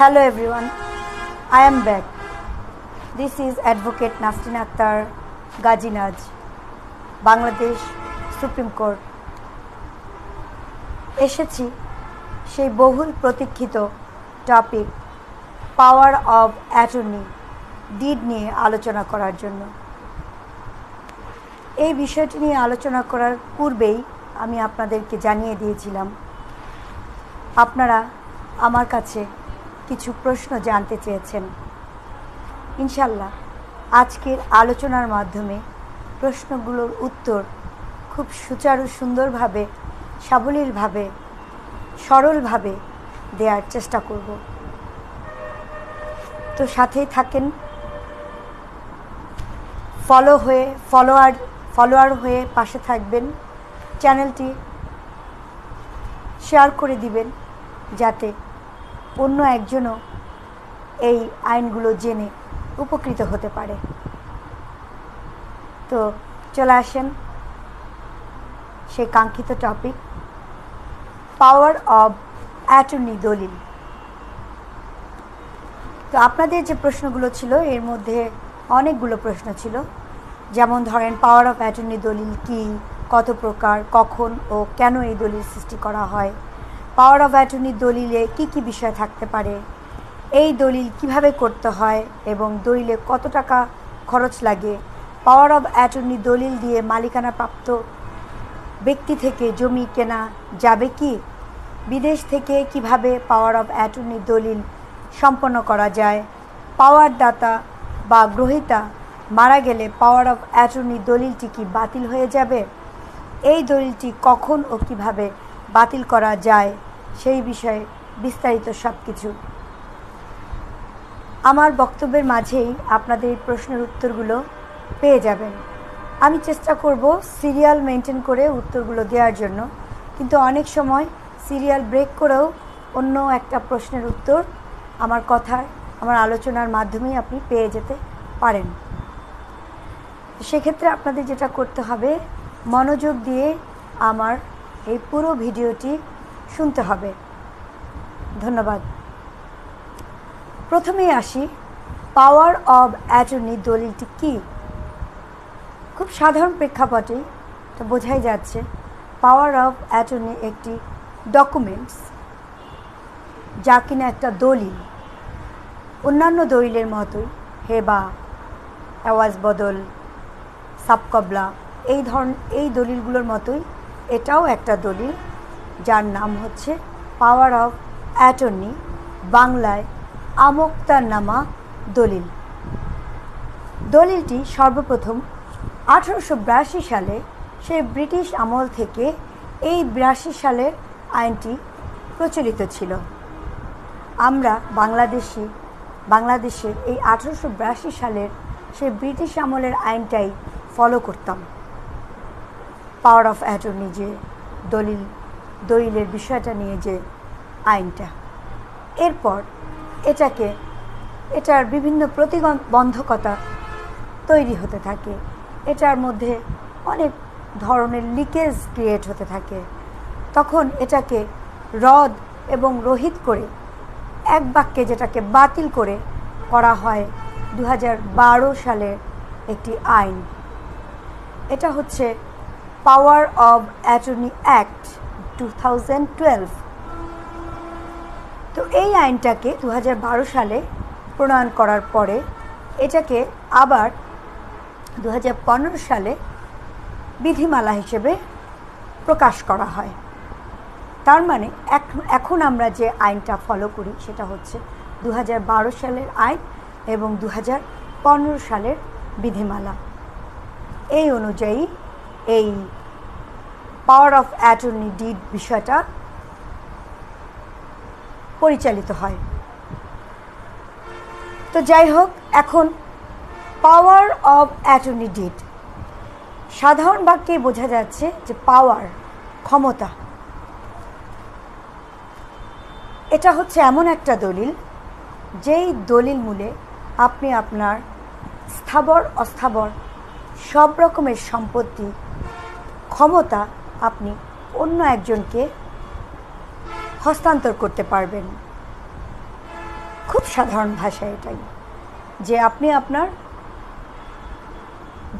Hello everyone, I am back. This is Advocate Nasrin Akhtar Gajinaj, Bangladesh supreme court এসেছি সেই বহুল প্রতীক্ষিত topic power of attorney deed নিয়ে আলোচনা করার জন্য। এই বিষয়টি নিয়ে আলোচনা করার পূর্বেই আমি আপনাদেরকে জানিয়ে দিয়েছিলাম। আপনারা আমার কাছে কিছু প্রশ্ন জানতে চেয়েছেন। ইনশাল্লাহ আজকের আলোচনার মাধ্যমে প্রশ্নগুলোর উত্তর খুব সুচারু সুন্দরভাবে, সাবলীলভাবে, সরলভাবে দেওয়ার চেষ্টা করব। তো সাথেই থাকেন ফলো হয়ে ফলোয়ার ফলোয়ার হয়ে পাশে থাকবেন। চ্যানেলটি শেয়ার করে দিবেন যাতে অন্য একজনও এই আইনগুলো জেনে উপকৃত হতে পারে। তো চলে আসেন সেই কাঙ্ক্ষিত টপিক পাওয়ার অব অ্যাটর্নি দলিল। তো আপনাদের যে প্রশ্নগুলো ছিল, এর মধ্যে অনেকগুলো প্রশ্ন ছিল। যেমন ধরেন পাওয়ার অফ অ্যাটর্নি দলিল কি, কত প্রকার, কখন ও কেন এই দলিল সৃষ্টি করা হয়? পাওয়ার অফ অ্যাটর্নি দলিলে কি কি বিষয় থাকতে পারে? এই দলিল কীভাবে করতে হয় এবং দলিলে কত টাকা খরচ লাগে? পাওয়ার অফ অ্যাটর্নি দলিল দিয়ে মালিকানা প্রাপ্ত ব্যক্তি থেকে জমি কেনা যাবে কি? বিদেশ থেকে কীভাবে পাওয়ার অফ অ্যাটর্নি দলিল সম্পন্ন করা যায়? পাওয়ার দাতা বা গ্রহিতা মারা গেলে পাওয়ার অফ অ্যাটর্নি দলিলটি কি বাতিল হয়ে যাবে? এই দলিলটি কখন ও কীভাবে বাতিল করা যায়, সেই বিষয়ে বিস্তারিত সব কিছু আমার বক্তব্যের মাঝেই আপনাদের এই প্রশ্নের উত্তরগুলো পেয়ে যাবেন। আমি চেষ্টা করব সিরিয়াল মেনটেন করে উত্তরগুলো দেওয়ার জন্য, কিন্তু অনেক সময় সিরিয়াল ব্রেক করেও অন্য একটা প্রশ্নের উত্তর আমার কথার আমার আলোচনার মাধ্যমেই আপনি পেয়ে যেতে পারেন। সেক্ষেত্রে আপনাদের যেটা করতে হবে, মনোযোগ দিয়ে আমার এই পুরো ভিডিওটি শুনতে হবে। ধন্যবাদ। প্রথমেই আসি, পাওয়ার অব অ্যাটর্নি দলিলটি কী? খুব সাধারণ প্রেক্ষাপটে তো বোঝাই যাচ্ছে, পাওয়ার অফ অ্যাটর্নি একটি ডকুমেন্টস যা কিনা একটা দলিল। অন্যান্য দলিলের মতোই হেবা আওয়াজ বদল সাবকবলা এই ধরন এই দলিলগুলোর মতোই এটাও একটা দলিল, যার নাম হচ্ছে পাওয়ার অফ অ্যাটর্নি, বাংলায় আমোক্তারনামা দলিল। দলিলটি সর্বপ্রথম আঠারোশো বিরাশি সালে সে ব্রিটিশ আমল থেকে এই বিরাশি সালের আইনটি প্রচলিত ছিল। আমরা বাংলাদেশি বাংলাদেশে এই আঠারোশো বিরাশি সালের সে ব্রিটিশ আমলের আইনটাই ফলো করতাম। পাওয়ার অফ অ্যাটর্নি যে দলিল, দলিলের বিষয়টা নিয়ে যে আইনটা। এরপর এটাকে, এটার বিভিন্ন প্রতিবন্ধকতা তৈরি হতে থাকে। এটার মধ্যে অনেক ধরনের লিকেজ ক্রিয়েট হতে থাকে। তখন এটাকে রদ এবং রহিত করে এক বাক্যে যেটাকে বাতিল করে করা হয় দু হাজার বারো সালের একটি আইন। এটা হচ্ছে power of attorney act two তো এই আইনটাকে দু হাজার বারো সালে প্রণয়ন করার পরে এটাকে আবার দু হাজার পনেরো সালে বিধিমালা হিসেবে প্রকাশ করা হয়। তার মানে এখন আমরা যে আইনটা ফলো করি সেটা হচ্ছে দু হাজার বারো সালের আইন এবং দু হাজার পনেরো সালের বিধিমালা। এই অনুযায়ী এই পাওয়ার অফ অ্যাটর্নি ডিড বিষয়টা পরিচালিত হয়। তো যাই হোক, এখন পাওয়ার অব অ্যাটর্নি ডিড সাধারণ বাক্যে বোঝা যাচ্ছে যে পাওয়ার ক্ষমতা। এটা হচ্ছে এমন একটা দলিল, যেই দলিল মূলে আপনি আপনার স্থাবর, অস্থাবর সব রকমের সম্পত্তি ক্ষমতা আপনি অন্য একজনকে হস্তান্তর করতে পারবেন। খুব সাধারণ ভাষা এটাই যে আপনি আপনার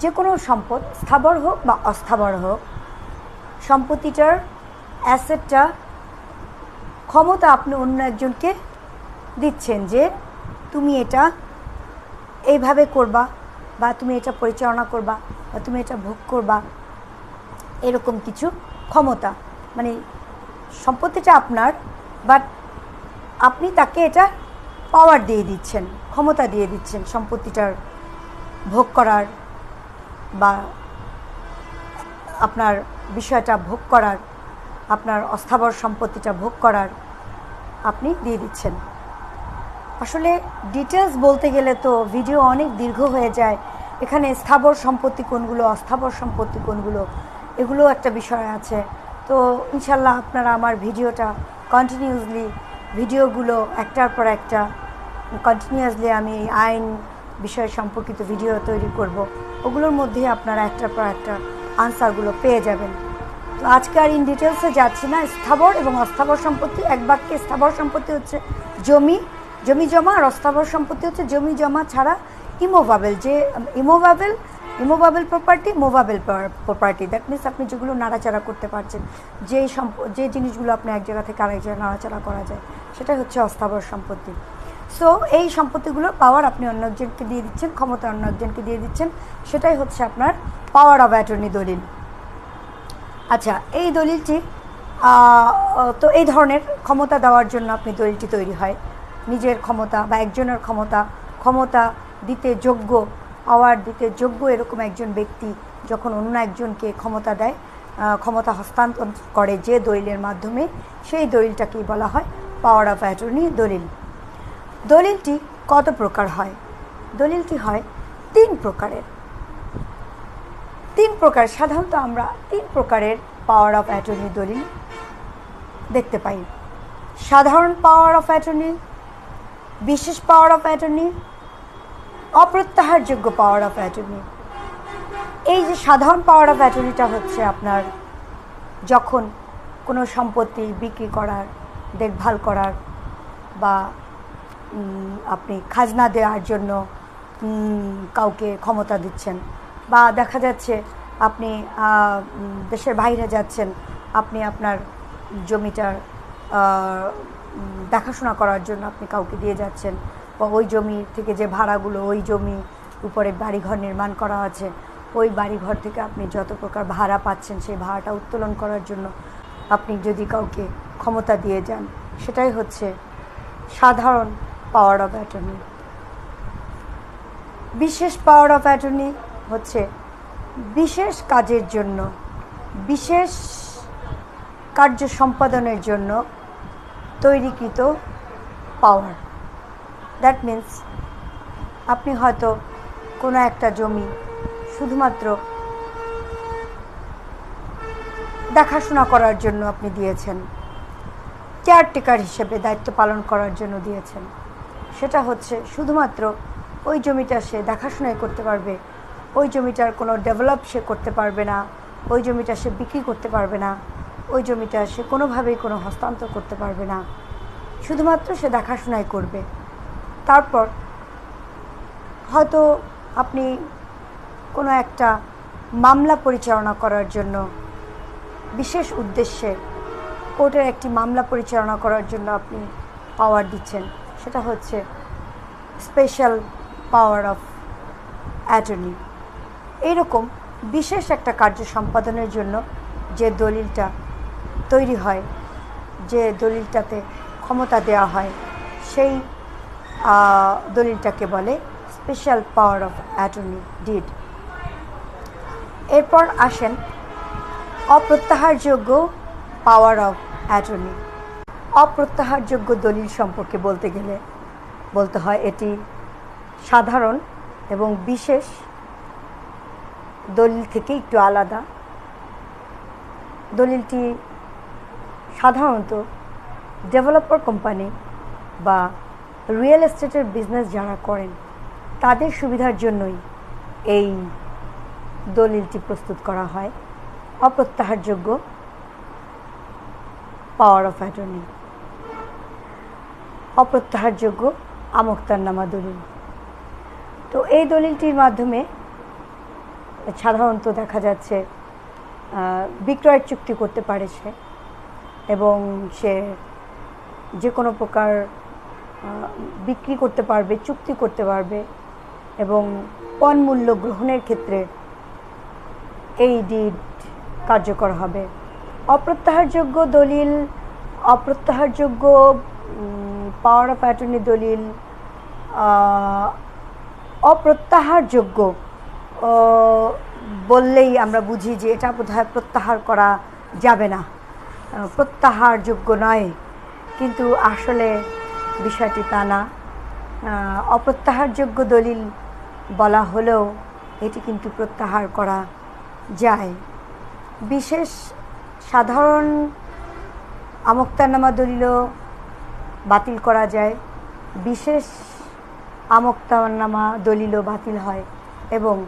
যে কোনো সম্পদ, স্থাবর হোক বা অস্থাবর হোক, সম্পত্তিটার অ্যাসেটটা, ক্ষমতা আপনি অন্য একজনকে দিচ্ছেন যে তুমি এটা এইভাবে করবা বা তুমি এটা পরিচালনা করবা বা তুমি এটা ভোগ করবা। এরকম কিছু ক্ষমতা। মানে সম্পত্তিটা আপনার বাট আপনি তাকে এটা পাওয়ার দিয়ে দিচ্ছেন, ক্ষমতা দিয়ে দিচ্ছেন সম্পত্তিটার ভোগ করার বা আপনার বিষয়টা ভোগ করার, আপনার অস্থাবর সম্পত্তিটা ভোগ করার আপনি দিয়ে দিচ্ছেন। আসলে ডিটেলস বলতে গেলে তো ভিডিও অনেক দীর্ঘ হয়ে যায়। এখানে স্থাবর সম্পত্তি কোনগুলো, অস্থাবর সম্পত্তি কোনগুলো এগুলো একটা বিষয় আছে। তো ইনশাল্লাহ আপনারা আমার ভিডিওটা কন্টিনিউসলি ভিডিওগুলো একটার পর একটা কন্টিনিউয়াসলি আমি আইন বিষয় সম্পর্কিত ভিডিও তৈরি করব। ওগুলোর মধ্যে আপনারা একটার পর একটা আনসারগুলো পেয়ে যাবেন। তো আজকে আর ইন ডিটেলসে যাচ্ছি না। স্থাবর এবং অস্থাবর সম্পত্তি, এক বাক্যে স্থাবর সম্পত্তি হচ্ছে জমি। জমি জমা আর অস্থাবর সম্পত্তি হচ্ছে জমি জমা ছাড়া ইমোভাবেল। যে immovable immovable property movable property that means আপনি যেগুলো নাড়াচাড়া করতে পারছেন, যে সম্প, যে জিনিসগুলো আপনি এক জায়গা থেকে আরেক জায়গায় নাড়াচাড়া করা যায়, সেটাই হচ্ছে অস্থাবর সম্পত্তি। সো এই সম্পত্তিগুলোর পাওয়ার আপনি অন্য একজনকে দিয়ে দিচ্ছেন, ক্ষমতা অন্য একজনকে দিয়ে দিচ্ছেন, সেটাই হচ্ছে আপনার পাওয়ার অফ অ্যাটর্নি দলিল। আচ্ছা এই দলিলটি তো এই ধরনের ক্ষমতা দেওয়ার জন্য আপনি দলিলটি তৈরি হয়। নিজের ক্ষমতা বা একজনের ক্ষমতা ক্ষমতা দিতে যোগ্য পাওয়ার দিতে যোগ্য এরকম একজন ব্যক্তি যখন অন্য একজনকে ক্ষমতা দেয় ক্ষমতা হস্তান্তর করে যে দলিলের মাধ্যমে, সেই দলিলটাকেই বলা হয় পাওয়ার অফ অ্যাটর্নি দলিল। দলিলটি কত প্রকার হয়? দলিলটি হয় তিন প্রকারের। তিন প্রকার, সাধারণত আমরা তিন প্রকারের পাওয়ার অফ অ্যাটর্নি দলিল দেখতে পাই। সাধারণ পাওয়ার অফ অ্যাটর্নি বিশেষ পাওয়ার অফ অ্যাটর্নি অপ্রত্যাহারযোগ্য পাওয়ার অফ অ্যাটর্নি এই যে সাধারণ পাওয়ার অফ অ্যাটর্নিটা হচ্ছে আপনার যখন কোনো সম্পত্তি বিক্রি করার, দেখভাল করার বা আপনি খাজনা দেওয়ার জন্য কাউকে ক্ষমতা দিচ্ছেন বা দেখা যাচ্ছে আপনি দেশের বাইরে যাচ্ছেন, আপনি আপনার জমিটার দেখাশোনা করার জন্য আপনি কাউকে দিয়ে যাচ্ছেন ওই জমি থেকে যে ভাড়াগুলো, ওই জমি উপরে বাড়িঘর নির্মাণ করা আছে, ওই বাড়িঘর থেকে আপনি যত প্রকার ভাড়া পাচ্ছেন, সেই ভাড়াটা উত্তোলন করার জন্য আপনি যদি কাউকে ক্ষমতা দিয়ে যান, সেটাই হচ্ছে সাধারণ পাওয়ার অফ অ্যাটর্নি বিশেষ পাওয়ার অফ অ্যাটর্নি হচ্ছে বিশেষ কাজের জন্য, বিশেষ কার্য সম্পাদনের জন্য তৈরিকৃত পাওয়ার দ্যাট মিন্স আপনি হয়তো কোনো একটা জমি শুধুমাত্র দেখাশোনা করার জন্য আপনি দিয়েছেন। কেয়ারটেকার হিসেবে দায়িত্ব পালন করার জন্য দিয়েছেন। সেটা হচ্ছে শুধুমাত্র ওই জমিটা সে দেখাশোনাই করতে পারবে, ওই জমিটার কোনো ডেভেলপ সে করতে পারবে না, ওই জমিটা সে বিক্রি করতে পারবে না, ওই জমিটা সে কোনোভাবেই কোনো হস্তান্তর করতে পারবে না। শুধুমাত্র সে দেখাশোনাই করবে। তারপর হয়তো আপনি কোনো একটা মামলা পরিচালনা করার জন্য বিশেষ উদ্দেশ্যে কোর্টের একটি মামলা পরিচালনা করার জন্য আপনি পাওয়ার দিচ্ছেন, সেটা হচ্ছে স্পেশাল পাওয়ার অফ অ্যাটর্নি এইরকম বিশেষ একটা কার্য সম্পাদনের জন্য যে দলিলটা তৈরি হয়, যে দলিলটাতে ক্ষমতা দেওয়া হয়, সেই দলিলটাকে বলে special power of attorney deed এরপর আসেন অপ্রত্যাহারযোগ্য পাওয়ার অফ অ্যাটর্নি অপ্রত্যাহারযোগ্য দলিল সম্পর্কে বলতে গেলে বলতে হয় এটি সাধারণ এবং বিশেষ দলিল থেকে একটু আলাদা। দলিলটি সাধারণত ডেভেলপার কোম্পানি বা রিয়েল এস্টেটের বিজনেস যারা করেন, তাদের সুবিধার জন্যই এই দলিলটি প্রস্তুত করা হয়, অপ্রত্যাহারযোগ্য পাওয়ার অফ অ্যাটর্নি অপ্রত্যাহারযোগ্য আমোক্তারনামা দলিল। তো এই দলিলটির মাধ্যমে সাধারণত দেখা যাচ্ছে বিক্রয়ের চুক্তি করতে পারে সে এবং সে যে কোনো প্রকার বিক্রি করতে পারবে, চুক্তি করতে পারবে এবং পণ মূল্য গ্রহণের ক্ষেত্রে এই ডিড কার্যকর হবে। অপ্রত্যাহারযোগ্য দলিল, অপ্রত্যাহারযোগ্য পাওয়ার অফ অ্যাটর্নি দলিল অপ্রত্যাহারযোগ্য বললেই আমরা বুঝি যে এটা বোধহয় প্রত্যাহার করা যাবে না। প্রত্যাহারযোগ্য নয়। কিন্তু আসলে বিষয়টি তা না। অপ্রত্যাহারযোগ্য দলিল বলা হলেও এটি কিন্তু প্রত্যাহার করা যায়। বিশেষ সাধারণ আমোক্তারনামা দলিলও বাতিল করা যায়। বিশেষ আমোক্তারনামা দলিলও বাতিল হয় এবং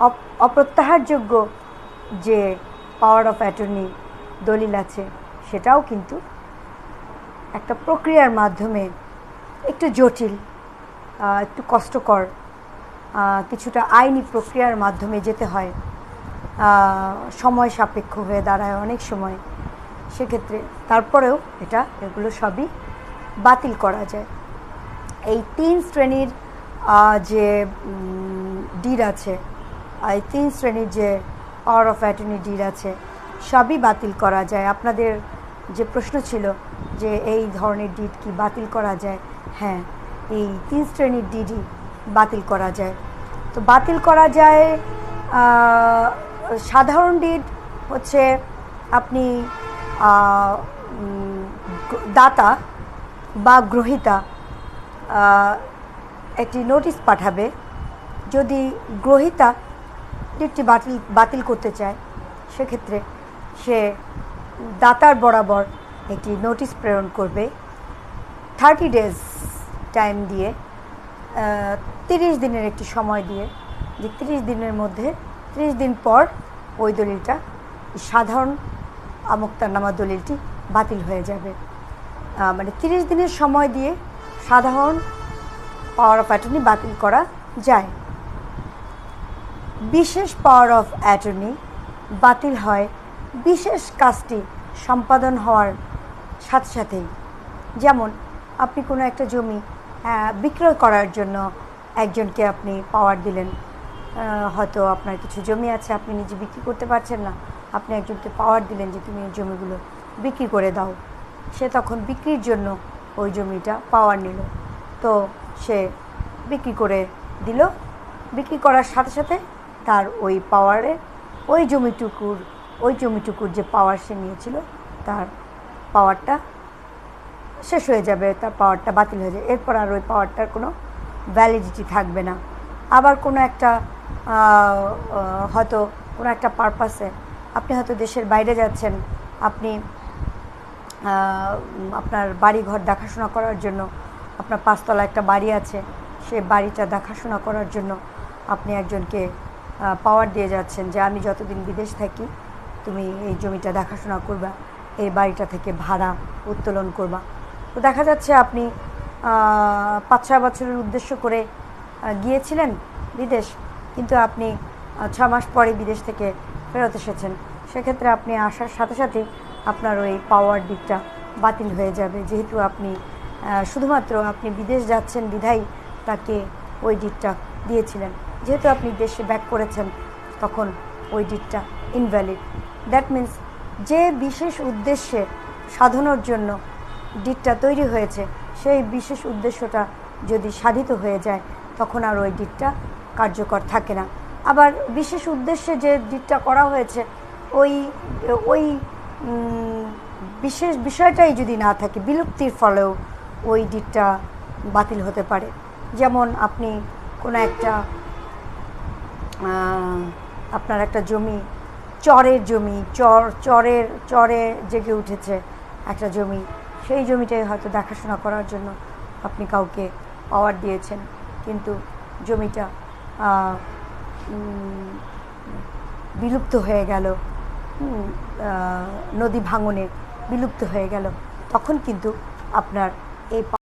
অপ- অপ্রত্যাহারযোগ্য যে পাওয়ার অফ অ্যাটর্নি দলিল আছে, সেটাও কিন্তু একটা প্রক্রিয়ার মাধ্যমে একটু জটিল একটু কষ্টকর কিছুটা আইনি প্রক্রিয়ার মাধ্যমে যেতে হয়। সময় সাপেক্ষ হয়ে দাঁড়ায় অনেক সময়। সেক্ষেত্রে তারপরেও এটা, এগুলো সবই বাতিল করা যায়। এই তিন শ্রেণির যে ডিড আছে, এই তিন শ্রেণির যে পাওয়ার অফ অ্যাটর্নি ডিড আছে, সবই বাতিল করা যায়। আপনাদের যে প্রশ্ন ছিল যে এই ধরনের ডিড কি বাতিল করা যায়? হ্যাঁ এই তিন শ্রেণির ডিডই বাতিল করা যায়। তো বাতিল করা যায় সাধারণ ডিড হচ্ছে আপনি দাতা বা গ্রহিতা একটি নোটিশ পাঠাবে। যদি গ্রহিতা ডিটটি বাতিল বাতিল করতে চায়, সেক্ষেত্রে সে দাতার বরাবর একটি নোটিশ প্রেরণ করবে। থার্টি ডেজ টাইম দিয়ে তিরিশ দিনের একটি সময় দিয়ে, যে তিরিশ দিনের মধ্যে, তিরিশ দিন পর ওই দলিলটা সাধারণ আমোক্তারনামা দলিলটি বাতিল হয়ে যাবে। মানে তিরিশ দিনের সময় দিয়ে সাধারণ পাওয়ার অফ অ্যাটর্নি বাতিল করা যায়। বিশেষ পাওয়ার অফ অ্যাটর্নি বাতিল হয়। বিশেষ কাজটি সম্পাদন হওয়ার সাথে সাথেই যেমন, আপনি কোনো একটা জমি বিক্রয় করার জন্য একজনকে আপনি পাওয়ার দিলেন। হয়তো আপনার কিছু জমি আছে, আপনি নিজে বিক্রি করতে পারছেন না। আপনি একজনকে পাওয়ার দিলেন যে, তুমি এই জমিগুলো বিক্রি করে দাও। সে তখন বিক্রির জন্য ওই জমিটা পাওয়ার নিল। তো সে বিক্রি করে দিল। বিক্রি করার সাথে সাথে তার ওই পাওয়ারে ওই জমিটুকুর ওই জমিটুকুর যে পাওয়ার সে নিয়েছিল, তার পাওয়ারটা শেষ হয়ে যাবে, তার পাওয়ারটা বাতিল হয়ে যাবে। এরপর আর ওই পাওয়ারটার কোনো ভ্যালিডিটি থাকবে না। আবার কোনো একটা হয়তো কোনো একটা পারপাসে আপনি হয়তো দেশের বাইরে যাচ্ছেন, আপনি আপনার বাড়ি ঘর দেখাশোনা করার জন্য, আপনার পাঁচতলা একটা বাড়ি আছে, সে বাড়িটা দেখাশোনা করার জন্য আপনি একজনকে পাওয়ার দিয়ে যাচ্ছেন যে আমি যতদিন বিদেশ থাকি, তুমি এই জমিটা দেখাশোনা করবা। এই বাড়িটা থেকে ভাড়া উত্তোলন করবা। তো দেখা যাচ্ছে আপনি পাঁচ, ছয় বছরের উদ্দেশ্য করে গিয়েছিলেন বিদেশ, কিন্তু আপনি ছ মাস পরে বিদেশ থেকে ফেরত এসেছেন। সেক্ষেত্রে আপনি আসার সাথে সাথে আপনার ওই পাওয়ার দিকটা বাতিল হয়ে যাবে। যেহেতু আপনি শুধুমাত্র আপনি বিদেশ যাচ্ছেন বিধায় তাকে ওই ডিটটা দিয়েছিলেন। যেহেতু আপনি দেশে ব্যাক করেছেন, তখন ওই ডিটটা ইনভ্যালিড দ্যাট মিন্স যে বিশেষ উদ্দেশ্যে সাধনার জন্য ডিটটা তৈরি হয়েছে, সেই বিশেষ উদ্দেশ্যটা যদি সাধিত হয়ে যায়, তখন আর ওই ডিটটা কার্যকর থাকে না। আবার বিশেষ উদ্দেশ্যে যে ডিটটা করা হয়েছে, ওই ওই বিশেষ বিষয়টাই যদি না থাকে, বিলুপ্তির ফলেও ওই ডিটটা বাতিল হতে পারে। যেমন আপনি কোনো একটা আপনার একটা জমি চরের জমি, চর, চরের, চরে জেগে উঠেছে একটা জমি। সেই জমিটাই হয়তো দেখাশোনা করার জন্য আপনি কাউকে পাওয়ার দিয়েছেন। কিন্তু জমিটা বিলুপ্ত হয়ে গেল। নদী ভাঙনে বিলুপ্ত হয়ে গেল। তখন কিন্তু আপনার এই